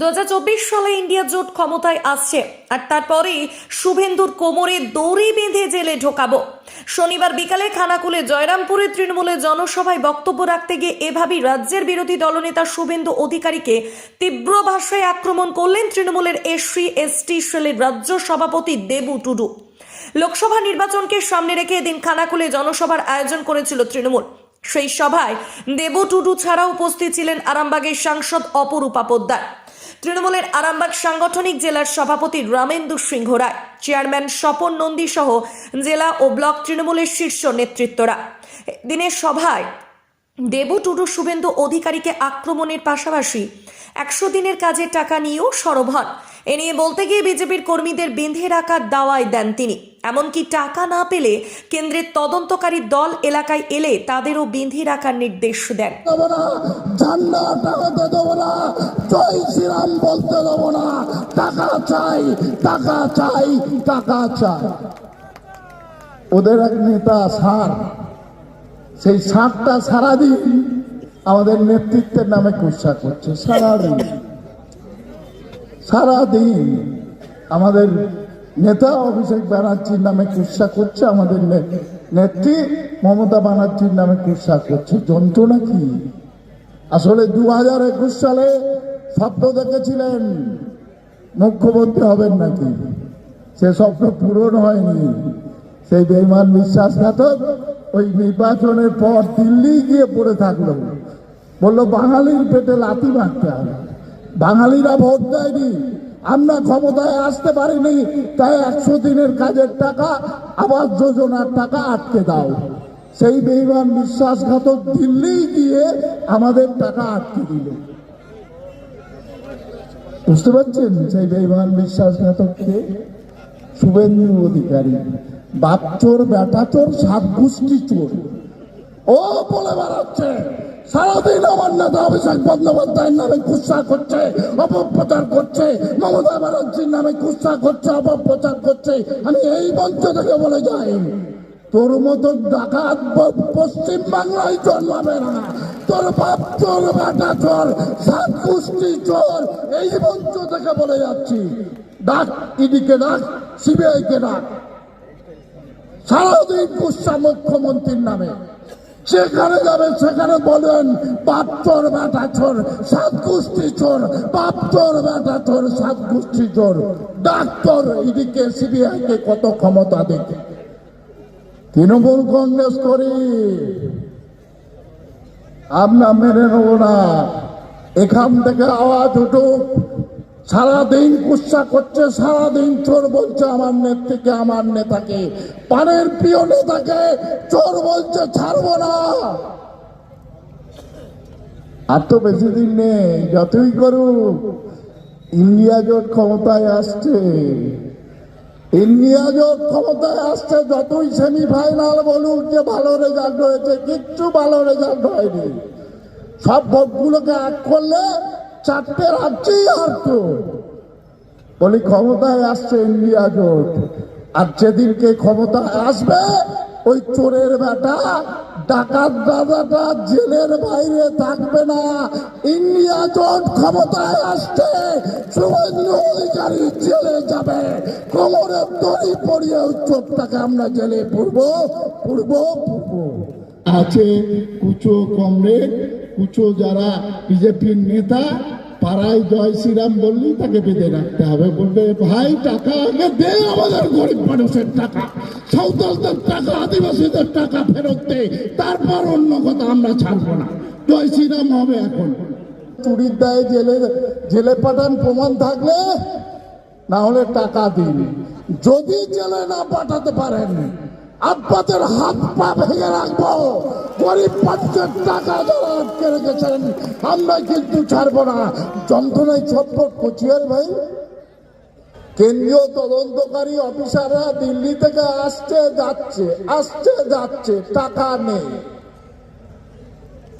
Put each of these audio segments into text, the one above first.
দু হাজার চব্বিশ সালে ইন্ডিয়া জোট ক্ষমতায় আসছে, আর তারপরেই শুভেন্দুর কোমরে দড়ি বেঁধে জেলে ঢোকাবো। শনিবার বিকালে খানাকুলে জয়রামপুরে তৃণমূলের জনসভায় বক্তব্য রাখতে গিয়ে এভাবেই রাজ্যের বিরোধী দলনেতা শুভেন্দু অধিকারীকে তীব্র ভাষায় আক্রমণ করলেন তৃণমূলের এসসি, এসটি সেলের রাজ্য সভাপতি দেবু টুডু। লোকসভা নির্বাচনকে সামনে রেখে এদিন খানাকুলে জনসভার আয়োজন করেছিল তৃণমূল। সেই সভায় দেবু টুডু ছাড়া উপস্থিত ছিলেন আরামবাগের সাংসদ অপরূপা পোদ্দার। তৃণমূলের আরামবাগ সাংগঠনিক জেলার সভাপতি রামেন্দু সিংহ রায়, চেয়ারম্যান স্বপন নন্দী সহ জেলা ও ব্লক তৃণমূলের শীর্ষ নেতৃত্বরা। দিনের সভায় দেবু টুডু শুভেন্দু অধিকারীকে আক্রমণের পাশাপাশি একশো দিনের কাজের টাকা নিয়েও সরব হন। এ নিয়ে বলতে গিয়ে বিজেপির কর্মীদের বেঁধে রাখার দাওয়ায় দেন তিনি। এমনকি টাকা না পেলে কেন্দ্রের তদন্তকারী দল এলাকায় এলে তাদেরও বেঁধে রাখার নির্দেশ দেন। না টাকা চাই টাকা চাই টাকা চাই। ওদের এক নেতা সার সেই সারটা সারাদিন আমাদের নেতৃত্বের নামে কুৎসা করছে, সারাদিন। সারাদিন আমাদের নেতা অভিষেক ব্যানার্জির নামে কুৎসা করছে আমাদের নেত্রী মমতা ব্যানার্জির নামে কুৎসা করছে। যন্ত্রণা কি? আসলে দু হাজার একুশ সালে স্বপ্ন দেখেছিলেন। মুখ্যমন্ত্রী হবেন নাকি? সে স্বপ্ন পূরণ হয়নি। সেই বেইমান বিশ্বাসঘাতক ওই নির্বাচনের পর দিল্লি গিয়ে পড়ে থাকল। বলল, বাঙালির পেটে লাথি মারতে হবে। বাঙালিরা ভোট দেয়নি। আমরা ক্ষমতায় আসতে পারিনি, তাই একশো দিনের কাজের টাকা, আবাস যোজনার টাকা আটকে দাও। সেই বেইমান বিশ্বাসঘাতক দিল্লি গিয়ে আমাদের টাকা আটকে দিল। বুঝতে পারছেন সেই বেইমান বিশ্বাসঘাতককে শুভেন্দু অধিকারী। বাপ চোর বেটা চোর সাত গোষ্ঠী চোর। ও বলে বেড়াচ্ছে। সারাদিন আমার নেতা অভিষেক বন্দ্যোপাধ্যায়ের নামে কুৎসা করছে, অপপ্রচার করছে, মমতা ব্যানার্জির নামে কুৎসা করছে, অপপ্রচার করছে। আমি এই মঞ্চ থেকে বলে যাই, তোর মতো ডাকাত পশ্চিম বাংলায় জন্মাবে না। তোর বাপ চোর, বেটা চোর, সাত গোষ্ঠী চোর, এই মঞ্চ থেকে বলে যাচ্ছি। ডাক, ইডিকে ডাক সিবিআই কে ডাক। সারাদিন কুৎসা মুখ্যমন্ত্রীর নামে। সেখানে যাবে সেখানে বলেন বাপ চোর বেটা চোর সাত গোষ্ঠী চোর বাপ চোর বেটা চোর সাত গোষ্ঠী চোর। ডাক্তার ইডিকে সিবিআই কে কত ক্ষমতা দেখে তৃণমূল কংগ্রেস করি। আমরা মেনে নেব না। এখান থেকে আওয়াজ উঠুক। সারাদিন কুৎসা করছে, সারাদিন চোর বলছে আমার নেত্রীকে, আমার নেতাকে। পানের প্রিয় নেতাকে চোর বলছে, ছাড়বো না। আর তো বেশি দিন নেই, যতই করুক, ইন্ডিয়া জোট ক্ষমতায় আসছে। ইন্ডিয়া জোট ক্ষমতায় আসছে যতই সেমিফাইনাল বলুক যে ভালো রেজাল্ট হয়েছে, কিচ্ছু ভালো রেজাল্ট হয়নি। সব ভোটগুলোকে এক করলে চারটে রাজ্যেই হারতো। বলি, ক্ষমতায় আসছে ইন্ডিয়া জোট। আর যেদিনকে ক্ষমতায় আসবে, ওই চোরের বেটা, ডাকাত দাদাটা জেলের বাইরে থাকবে না। ইন্ডিয়া জোট ক্ষমতায় আসছে শুভেন্দু অধিকারী জেলে যাবে। কোমরের দড়ি পড়িয়ে ওই চোরটাকে আমরা জেলে পুরবো পুরবো পুরবো আছে কুচো কমরেড, কুচো যারা বিজেপির নেতা পাড়ায় জয় শ্রীরাম বললেই তাকে বেঁধে রাখতে হবে। বলবে, ভাই, টাকা আগে দে, আমাদের গরিব মানুষের টাকা। সাঁওতালদের টাকা, আদিবাসীদের টাকা ফেরত দে। তারপর অন্য কথা আমরা ছাড়বো না। জয় শ্রীরাম হবে এখন। চুরির দায়ে জেলে জেলে পাঠান প্রমাণ থাকলে, না হলে টাকা দিন। যদি জেলে না পাঠাতে পারেন আপনাদের হাত পা ভেঙে রাখব। গরিব মানুষের টাকা যারা আটকে রেখেছেন। আমরা কিন্তু ছাড়বো না। যন্ত্রণায় ছটফট করছি ভাই। কেন্দ্রীয় তদন্তকারী অফিসাররা দিল্লি থেকে আসছে, যাচ্ছে আসছে, যাচ্ছে, টাকা নেই।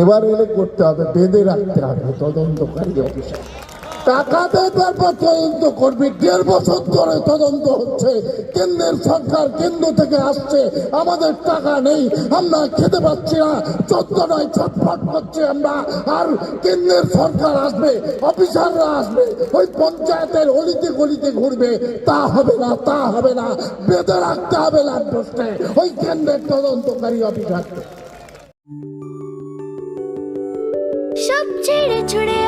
এবার এলে করতে হবে, বেঁধে রাখতে হবে তদন্তকারী অফিসার। টাকা তদন্ত করবি। দেড় বছর ধরে তদন্ত হচ্ছে। কেন্দ্রের সরকার কেন্দ্র থেকে আসছে। আমাদের টাকা নেই। আমরা খেতে পাচ্ছি না। চোদ্দ নয় ছটফট করছি আমরা। আর কেন্দ্রের সরকার আসবে। অফিসাররা আসবে। ওই পঞ্চায়েতের অলিতে গলিতে ঘুরবে। তা হবে না, তা হবে না। বেঁধে রাখতে হবে ল্যাম্পোস্টে ওই কেন্দ্রের তদন্তকারী অফিসারকে। সব ছেড়ে ছুড়ে